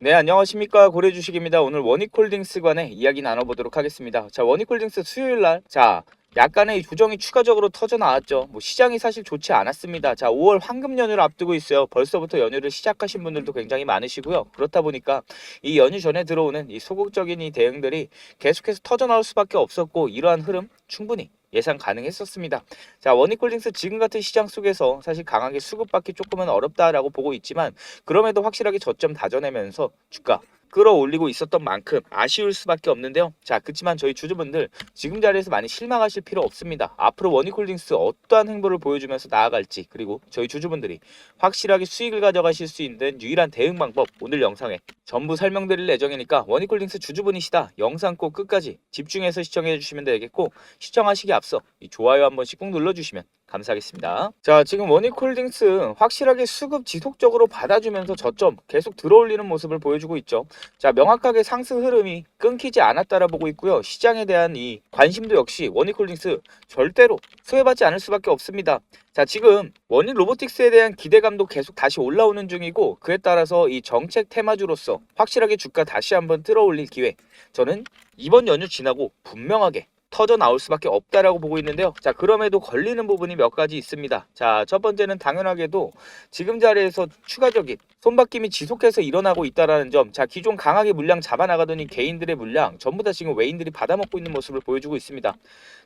네, 안녕하십니까. 고래 주식입니다. 오늘 원익홀딩스 관의 이야기 나눠보도록 하겠습니다. 자, 원익홀딩스 수요일 날, 자, 약간의 조정이 추가적으로 터져 나왔죠. 뭐 시장이 사실 좋지 않았습니다. 자, 5월 황금 연휴를 앞두고 있어요. 벌써부터 연휴를 시작하신 분들도 굉장히 많으시고요. 그렇다 보니까 이 연휴 전에 들어오는 이 소극적인 이 대응들이 계속해서 터져 나올 수밖에 없었고 이러한 흐름 충분히 예상 가능했었습니다. 자, 원익홀딩스 지금 같은 시장 속에서 사실 강하게 수급받기 조금은 어렵다라고 보고 있지만 그럼에도 확실하게 저점 다져내면서 주가 끌어올리고 있었던 만큼 아쉬울 수밖에 없는데요. 자, 그렇지만 저희 주주분들 지금 자리에서 많이 실망하실 필요 없습니다. 앞으로 원익홀딩스 어떠한 행보를 보여주면서 나아갈지 그리고 저희 주주분들이 확실하게 수익을 가져가실 수 있는 유일한 대응 방법 오늘 영상에 전부 설명드릴 예정이니까 원익홀딩스 주주분이시다 영상 꼭 끝까지 집중해서 시청해 주시면 되겠고 시청하시기 앞서 이 좋아요 한 번씩 꼭 눌러주시면 감사하겠습니다. 자, 지금 원익홀딩스 확실하게 수급 지속적으로 받아주면서 저점 계속 들어올리는 모습을 보여주고 있죠. 자, 명확하게 상승 흐름이 끊기지 않았다라 보고 있고요. 시장에 대한 이 관심도 역시 원익홀딩스 절대로 소외받지 않을 수밖에 없습니다. 자, 지금 원인 로보틱스에 대한 기대감도 계속 다시 올라오는 중이고 그에 따라서 이 정책 테마주로서 확실하게 주가 다시 한번 끌어올릴 기회 저는 이번 연휴 지나고 분명하게 터져 나올 수밖에 없다라고 보고 있는데요. 자, 그럼에도 걸리는 부분이 몇 가지 있습니다. 자, 첫 번째는 당연하게도 지금 자리에서 추가적인 손바뀜이 지속해서 일어나고 있다라는 점. 자, 기존 강하게 물량 잡아 나가더니 개인들의 물량 전부 다 지금 외인들이 받아먹고 있는 모습을 보여주고 있습니다.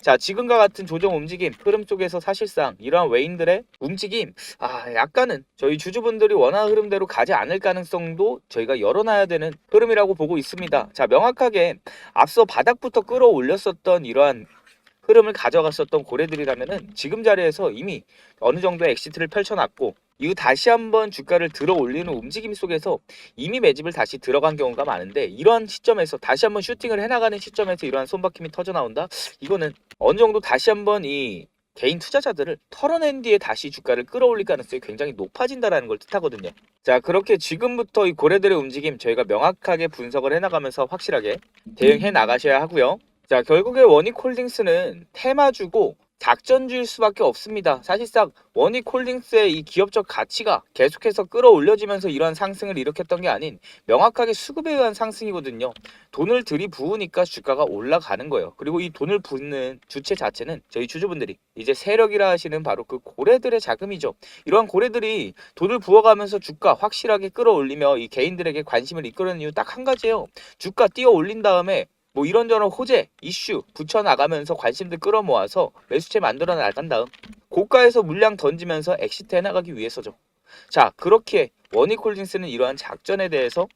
자, 지금과 같은 조정 움직임, 흐름 속에서 사실상 이러한 외인들의 움직임, 아, 약간은 저희 주주분들이 원하는 흐름대로 가지 않을 가능성도 저희가 열어놔야 되는 흐름이라고 보고 있습니다. 자, 명확하게 앞서 바닥부터 끌어올렸었던 이 러한 흐름을 가져갔었던 고래들이라면은 지금 자리에서 이미 어느 정도의 엑시트를 펼쳐놨고 이후 다시 한번 주가를 들어 올리는 움직임 속에서 이미 매집을 다시 들어간 경우가 많은데 이러한 시점에서 다시 한번 슈팅을 해나가는 시점에서 이러한 손바뀜이 터져 나온다? 이거는 어느 정도 다시 한번 이 개인 투자자들을 털어낸 뒤에 다시 주가를 끌어올릴 가능성이 굉장히 높아진다라는 걸 뜻하거든요. 자, 그렇게 지금부터 이 고래들의 움직임 저희가 명확하게 분석을 해나가면서 확실하게 대응해 나가셔야 하고요. 자, 결국에 원익홀딩스는 테마주고 작전주일 수밖에 없습니다. 사실상 원익홀딩스의 이 기업적 가치가 계속해서 끌어올려지면서 이러한 상승을 일으켰던 게 아닌 명확하게 수급에 의한 상승이거든요. 돈을 들이부으니까 주가가 올라가는 거예요. 그리고 이 돈을 붓는 주체 자체는 저희 주주분들이 이제 세력이라 하시는 바로 그 고래들의 자금이죠. 이러한 고래들이 돈을 부어가면서 주가 확실하게 끌어올리며 이 개인들에게 관심을 이끌어낸 이유 딱 한 가지예요. 주가 띄어 올린 다음에 뭐 이런저런 호재, 이슈 붙여나가면서 관심들 끌어모아서 매수채 만들어 나간 다음 고가에서 물량 던지면서 엑시트 해나가기 위해서죠. 자, 그렇게 원익홀딩스는 이러한 작전에 대해서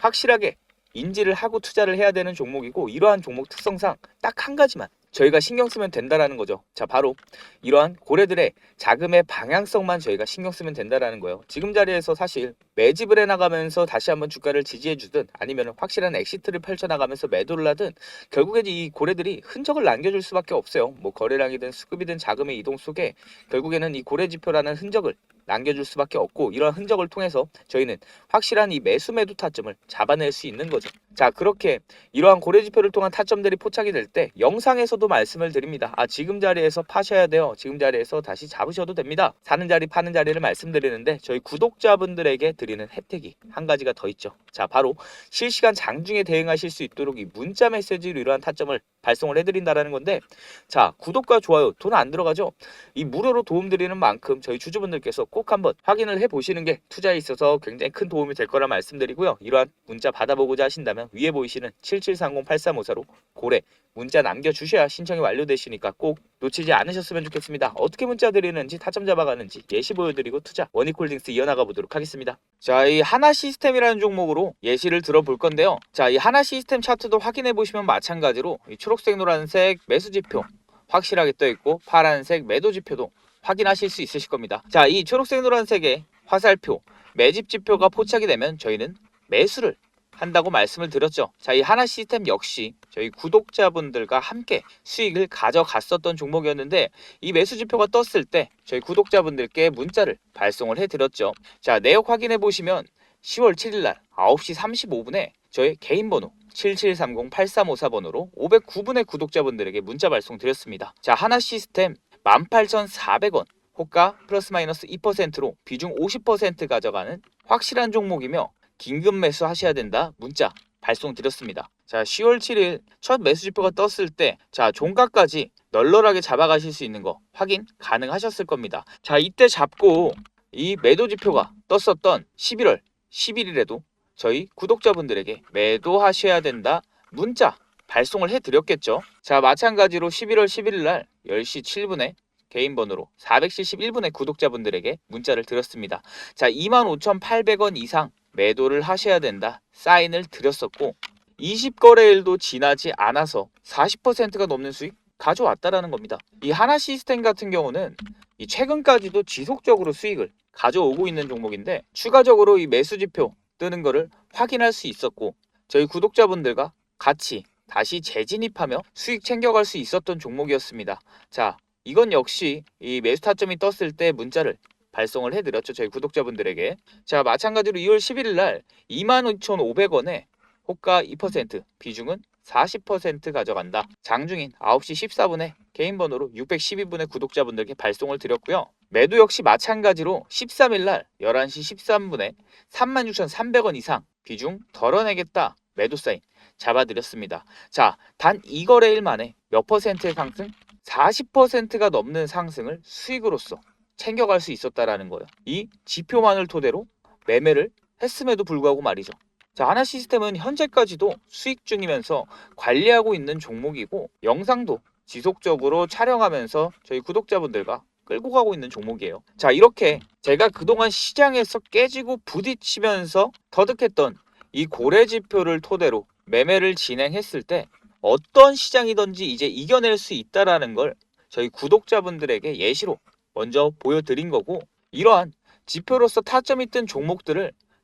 확실하게 인지를 하고 투자를 해야 되는 종목이고 이러한 종목 특성상 딱 한 가지만 저희가 신경 쓰면 된다라는 거죠. 자, 바로 이러한 고래들의 자금의 방향성만 저희가 신경 쓰면 된다라는 거예요. 지금 자리에서 사실 매집을 해나가면서 다시 한번 주가를 지지해 주든 아니면 확실한 엑시트를 펼쳐나가면서 매도를 하든 결국엔 이 고래들이 흔적을 남겨줄 수밖에 없어요. 뭐 거래량이든 수급이든 자금의 이동 속에 결국에는 이 고래 지표라는 흔적을 남겨줄 수밖에 없고 이런 흔적을 통해서 저희는 확실한 이 매수 매도 타점을 잡아낼 수 있는 거죠. 자 그렇게 이러한 고래 지표를 통한 타점들이 포착이 될 때 영상에서도 말씀을 드립니다. 아 지금 자리에서 파셔야 돼요. 지금 자리에서 다시 잡으셔도 됩니다. 사는 자리 파는 자리를 말씀드리는데 저희 구독자분들에게 드리는 혜택이 한 가지가 더 있죠. 자 바로 실시간 장중에 대응하실 수 있도록 이 문자 메시지로 이러한 타점을 발송을 해드린다라는 건데 자 구독과 좋아요 돈 안 들어가죠? 이 무료로 도움드리는 만큼 저희 주주분들께서 꼭 한번 확인을 해보시는 게 투자에 있어서 굉장히 큰 도움이 될 거라 말씀드리고요. 이러한 문자 받아보고자 하신다면 위에 보이시는 7730-8354로 고래 문자 남겨주셔야 신청이 완료되시니까 꼭 놓치지 않으셨으면 좋겠습니다. 어떻게 문자 드리는지 타점 잡아가는지 예시 보여드리고 투자 원익홀딩스 이어나가 보도록 하겠습니다. 자, 이 하나 시스템이라는 종목으로 예시를 들어볼 건데요. 자, 이 하나 시스템 차트도 확인해 보시면 마찬가지로 이 초록색, 노란색 매수 지표 확실하게 떠 있고 파란색 매도 지표도 확인하실 수 있으실 겁니다. 자, 이 초록색, 노란색의 화살표 매집 지표가 포착이 되면 저희는 매수를 한다고 말씀을 드렸죠. 자, 이 하나 시스템 역시 저희 구독자분들과 함께 수익을 가져갔었던 종목이었는데 이 매수 지표가 떴을 때 저희 구독자분들께 문자를 발송을 해드렸죠. 자, 내역 확인해 보시면 10월 7일 날 9시 35분에 저희 개인 번호 7730-8354번으로 509분의 구독자분들에게 문자 발송 드렸습니다. 자, 하나 시스템 18,400원 호가 플러스 마이너스 2%로 비중 50% 가져가는 확실한 종목이며 긴급 매수 하셔야 된다. 문자 발송 드렸습니다. 자, 10월 7일 첫 매수 지표가 떴을 때, 자, 종가까지 널널하게 잡아가실 수 있는 거 확인 가능하셨을 겁니다. 자, 이때 잡고 이 매도 지표가 떴었던 11월 11일에도 저희 구독자분들에게 매도하셔야 된다. 문자 발송을 해드렸겠죠. 자, 마찬가지로 11월 11일 날 10시 7분에 개인 번호로 471분의 구독자분들에게 문자를 드렸습니다. 자, 25,800원 이상 매도를 하셔야 된다. 사인을 드렸었고 20거래일도 지나지 않아서 40%가 넘는 수익 가져왔다라는 겁니다. 이 하나 시스템 같은 경우는 이 최근까지도 지속적으로 수익을 가져오고 있는 종목인데 추가적으로 이 매수 지표 뜨는 거를 확인할 수 있었고 저희 구독자분들과 같이 다시 재진입하며 수익 챙겨갈 수 있었던 종목이었습니다. 자, 이건 역시 이 매수 타점이 떴을 때 문자를 발송을 해드렸죠. 저희 구독자분들에게. 자, 마찬가지로 2월 11일 날 22,500원에 호가 2% 비중은 40% 가져간다. 장중인 9시 14분에 개인 번호로 612분의 구독자분들께 발송을 드렸고요. 매도 역시 마찬가지로 13일 날 11시 13분에 36,300원 이상 비중 덜어내겠다. 매도 사인 잡아드렸습니다. 자, 단 2거래일 만에 몇 퍼센트의 상승? 40%가 넘는 상승을 수익으로서 챙겨갈 수 있었다라는 거예요. 이 지표만을 토대로 매매를 했음에도 불구하고 말이죠. 자, 하나 시스템은 현재까지도 수익 중이면서 관리하고 있는 종목이고 영상도 지속적으로 촬영하면서 저희 구독자분들과 끌고 가고 있는 종목이에요. 자, 이렇게 제가 그동안 시장에서 깨지고 부딪히면서 터득했던 이 고래 지표를 토대로 매매를 진행했을 때 어떤 시장이든지 이제 이겨낼 수 있다라는 걸 저희 구독자분들에게 예시로 먼저 보여드린 거고 이러한 지표로서 타점이 뜬 종목들을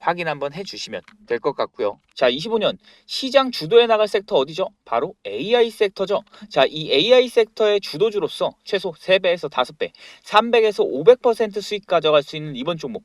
확인 한번 해 주시면 될 것 같고요. 자, 25년 시장 주도에 나갈 섹터 어디죠? 바로 AI 섹터죠. 자, 이 AI 섹터의 주도주로서 최소 3배에서 5배, 300에서 500% 수익 가져갈 수 있는 이번 종목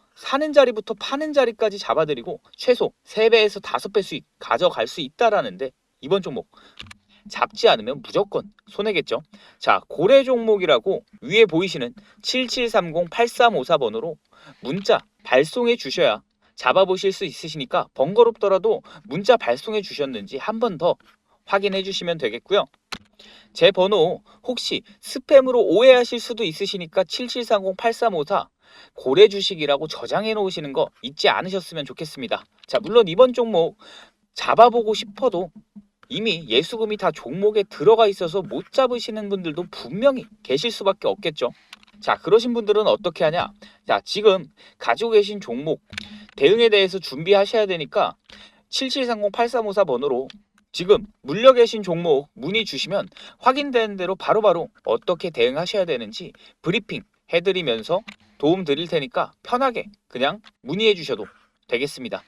사는 자리부터 파는 자리까지 잡아드리고 최소 3배에서 5배 수익 가져갈 수 있다라는데 이번 종목 잡지 않으면 무조건 손해겠죠. 자, 고래 종목이라고 위에 보이시는 7730-8354번으로 문자 발송해 주셔야 잡아보실 수 있으시니까 번거롭더라도 문자 발송해 주셨는지 한 번 더 확인해 주시면 되겠고요. 제 번호 혹시 스팸으로 오해하실 수도 있으시니까 7730-8354 고래 주식이라고 저장해 놓으시는 거 잊지 않으셨으면 좋겠습니다. 자, 물론 이번 종목 잡아보고 싶어도 이미 예수금이 다 종목에 들어가 있어서 못 잡으시는 분들도 분명히 계실 수밖에 없겠죠. 자, 그러신 분들은 어떻게 하냐? 자, 지금 가지고 계신 종목 대응에 대해서 준비하셔야 되니까 7730-8354 번호로 지금 물려 계신 종목 문의 주시면 확인되는 대로 바로바로 어떻게 대응하셔야 되는지 브리핑 해드리면서 도움 드릴 테니까 편하게 그냥 문의해 주셔도 되겠습니다.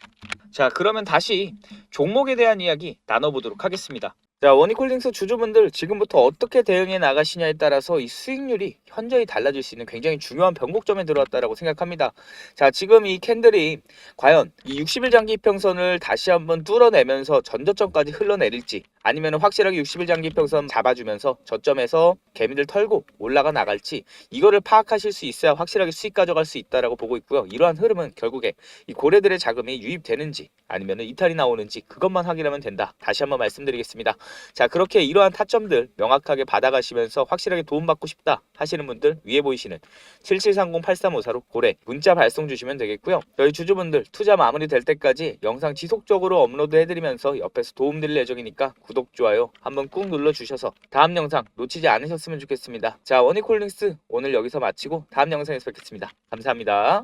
자, 그러면 다시 종목에 대한 이야기 나눠보도록 하겠습니다. 자, 원익홀딩스 주주분들 지금부터 어떻게 대응해 나가시냐에 따라서 이 수익률이 현저히 달라질 수 있는 굉장히 중요한 변곡점에 들어왔다라고 생각합니다. 자, 지금 이 캔들이 과연 이 60일 장기 평선을 다시 한번 뚫어내면서 전저점까지 흘러내릴지 아니면 확실하게 60일 장기 평선 잡아주면서 저점에서 개미들 털고 올라가 나갈지 이거를 파악하실 수 있어야 확실하게 수익 가져갈 수 있다라고 보고 있고요. 이러한 흐름은 결국에 이 고래들의 자금이 유입되는지 아니면 이탈이 나오는지 그것만 확인하면 된다. 다시 한번 말씀드리겠습니다. 자 그렇게 이러한 타점들 명확하게 받아가시면서 확실하게 도움받고 싶다 하시는 분들 위에 보이시는 7730-8354로 고래 문자 발송 주시면 되겠고요. 저희 주주분들 투자 마무리될 때까지 영상 지속적으로 업로드 해드리면서 옆에서 도움 드릴 예정이니까 구독, 좋아요 한번 꾹 눌러주셔서 다음 영상 놓치지 않으셨으면 좋겠습니다. 자, 원익홀딩스 오늘 여기서 마치고 다음 영상에서 뵙겠습니다. 감사합니다.